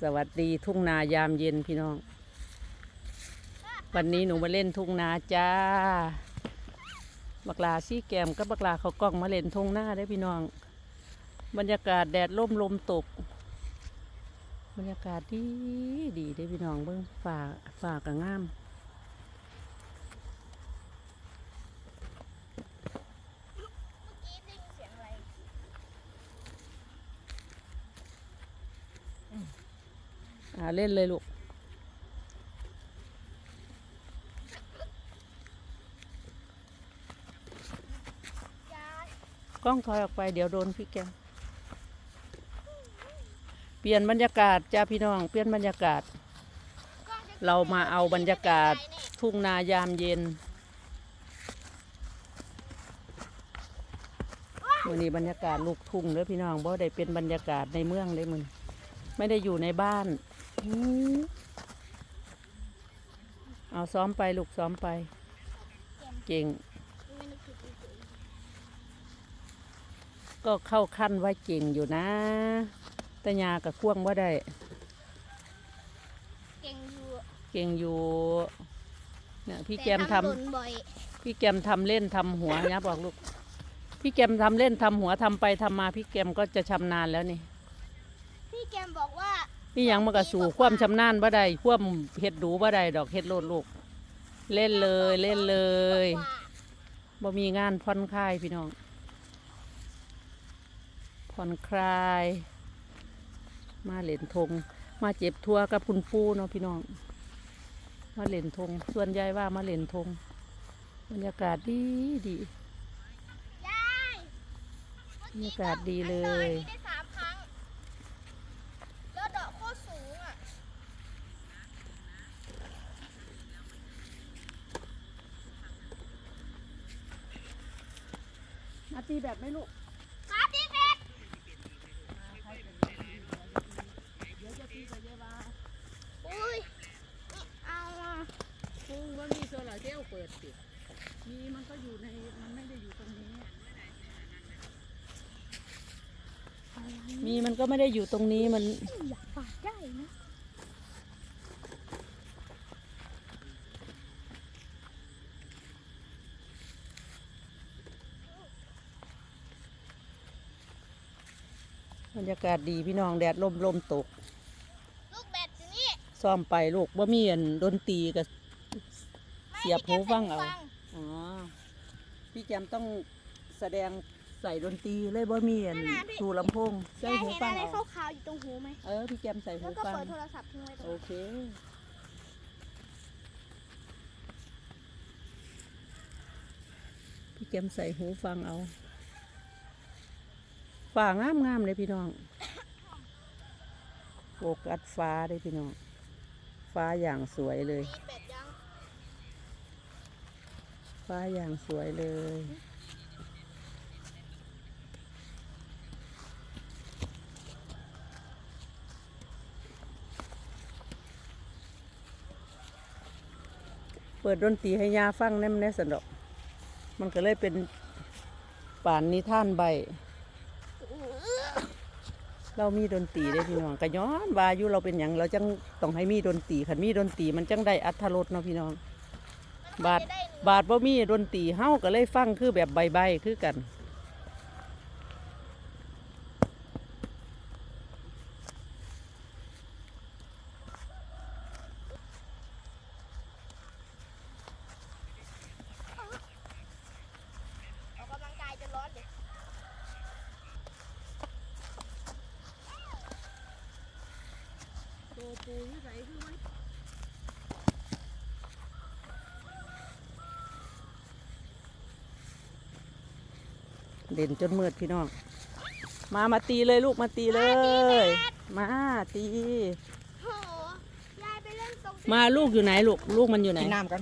สวัสดีทุ่งนายามเย็นพี่น้อง วันนี้หนูมาเล่นทุ่งนาจ้า บักลาซี่แกมกับบักลาเขากล้องมาเล่นทุ่งนาได้พี่น้อง บรรยากาศแดดร่มลมตก บรรยากาศดีดีได้พี่น้องเบิ้งฝ่าฝ่ากับงาม เมื่อกี้ได้ยินเสียงอะไร อ่าเล่นเลยลูก กล้องถอยออกไปเดี๋ยวโดนพี่แกมเปลี่ยนบรรยากาศจ้าพี่น้อง เปลี่ยนบรรยากาศ เรามาเอาบรรยากาศทุ่งนายามเย็นวันนี้บรรยากาศลูกทุ่งเด้อพี่น้องบ่ได้เป็นบรรยากาศในเมืองเลยมึงไม่ได้อยู่ในบ้าน เอาซ้อมไปลูกซ้อมไป เก่งไม่นึกถึงตัวเองก็เข้าขั้นว่าเก่งอยู่นะแต่ยากับควงว่าได้ เก่งอยู่เก่งอยู่เนี่ยพี่ต่แกมทำหล่นบ่อยพี่แกมทำเล่นทำหัวนะบอกลูก พี่แกมทำเล่นทำหัวทำไปทำมา พี่แกมก็จะชำนาญแล้วนี่ พี่แกมบอกว่า พี่ยังมากระสู่ความชำนาญบ่ได้ความเฮ็ดดูบ่ได้ดอกเฮ็ดโลดลูก เล่นเลยเล่นเลยบ่มีงานผ่อนคลายพี่น้องผ่อนคลาย มาเล่นทง มาเจ็บทัวกับคุณปูเนาะพี่น้อง มาเล่นทง ส่วนใหญ่ว่ามาเล่นทง บรรยากาศดีดีบรรยากาศดีเลย ย นี่ได้สามครั้ง แล้วดอกโคตรสูงอะ มาตีแบบไม่ลูกมาตีเป็ดอุ้ยไม่เอาอะปูว่ามีโซลาร์เซลล์เปิดติดมีมันก็อยู่ในมันไม่ได้อยู่ตรงนี้ มีมันก็ไม่ได้อยู่ตรงนี้มันอยากฝากได้นะ บรรยากาศดีพี่น้องแดดลมลมตก ลูกแบดอยู่นี่ซ่อมไปลูกว่ามีอันดนตรีกับไม่เสียบหูฟังเอาพี่แกมใส่หูฟังอ๋อพี่แจมต้องแสดงใส่ดนตรีเลยบ่มีอันสู่ลำโพงใส่ยายหูเห็นฟังอะไรเอาขาวๆอยู่ตรงหูไหมเออพี่แจมใส่หูแล้วก็ฟังเปิดโทรศัพท์ทิ้งไว้ตรงโอนั้นเคพี่แกมใส่หูฟังเอา ฟ้างามงามๆเลยพี่น้องโฟกัสฟ้าเลยพี่น้อง ฟ้าอย่างสวยเลย ฟ้าอย่างสวยเลย เปิดดนตรีให้ยาฟังแน่มแน่สนดอก มันก็เลยเป็นป่านนิท่านใบ เรามีดนตรีได้พี่น้องก็ย้อนว่าอยู่เราเป็นอย่างเราจังต้องให้มีดนตรีขันมีดนตรีมันจังได้อัธรสเนาะพี่น้อง บาทมันจะได้เนื้อบาทบ่มีดนตรีเฮาก็เลยฟังคือแบบใบๆคือกัน ออกกำลังกายจะร้อนเดี๋ยว เด่นจนมืดพี่น้อง มามาตีเลยลูกมาตีเลย มาตี โหยายไปเล่นตรง มาลูกอยู่ไหนลูก ลูกมันอยู่ไหน กินน้ำกัน